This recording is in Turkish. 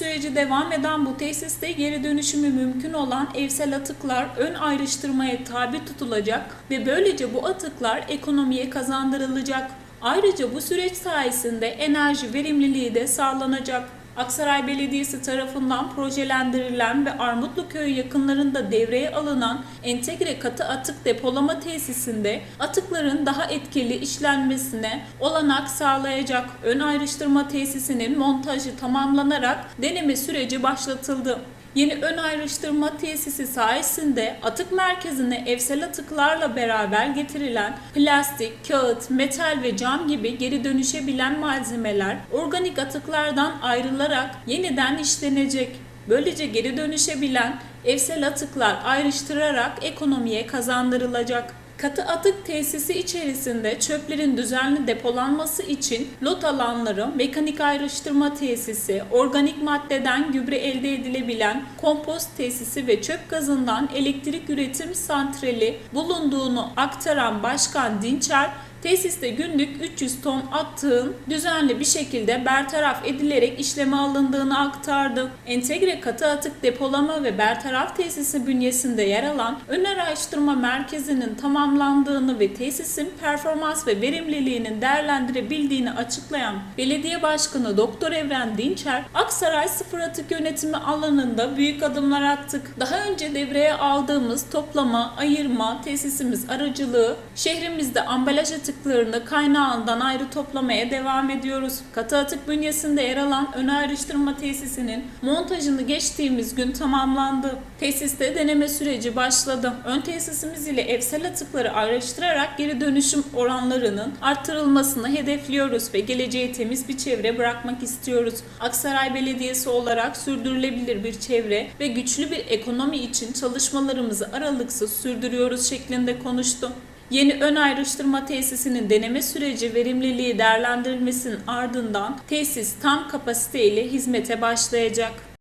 süreci devam eden bu tesiste geri dönüşümü mümkün olan evsel atıklar ön ayrıştırmaya tabi tutulacak ve böylece bu atıklar ekonomiye kazandırılacak. Ayrıca bu süreç sayesinde enerji verimliliği de sağlanacak. Aksaray Belediyesi tarafından projelendirilen ve Armutluköy yakınlarında devreye alınan entegre katı atık depolama tesisinde atıkların daha etkili işlenmesine olanak sağlayacak ön ayrıştırma tesisinin montajı tamamlanarak deneme süreci başlatıldı. Yeni ön ayrıştırma tesisi sayesinde atık merkezine evsel atıklarla beraber getirilen plastik, kağıt, metal ve cam gibi geri dönüşebilen malzemeler organik atıklardan ayrılarak yeniden işlenecek. Böylece geri dönüşebilen evsel atıklar ayrıştırarak ekonomiye kazandırılacak. Katı atık tesisi içerisinde çöplerin düzenli depolanması için lot alanları, mekanik ayrıştırma tesisi, organik maddeden gübre elde edilebilen kompost tesisi ve çöp gazından elektrik üretim santrali bulunduğunu aktaran Başkan Dinçer, Tesiste günlük 300 ton attığın düzenli bir şekilde bertaraf edilerek işleme alındığını aktardı. Entegre katı atık depolama ve bertaraf tesisi bünyesinde yer alan ön araştırma merkezinin tamamlandığını ve tesisin performans ve verimliliğinin değerlendirebildiğini açıklayan Belediye Başkanı Doktor Evren Dinçer, Aksaray sıfır atık yönetimi alanında büyük adımlar attık. Daha önce devreye aldığımız toplama, ayırma tesisimiz aracılığı şehrimizde ambalaj atıklarını kaynağından ayrı toplamaya devam ediyoruz. Katı atık bünyesinde yer alan ön ayrıştırma tesisinin montajını geçtiğimiz gün tamamlandı. Tesiste deneme süreci başladı. Ön tesisimiz ile evsel atıkları ayrıştırarak geri dönüşüm oranlarının arttırılmasını hedefliyoruz ve geleceğe temiz bir çevre bırakmak istiyoruz. Aksaray Belediyesi olarak sürdürülebilir bir çevre ve güçlü bir ekonomi için çalışmalarımızı aralıksız sürdürüyoruz şeklinde konuştu. Yeni ön ayrıştırma tesisinin deneme süreci verimliliği değerlendirilmesinin ardından tesis tam kapasite ile hizmete başlayacak.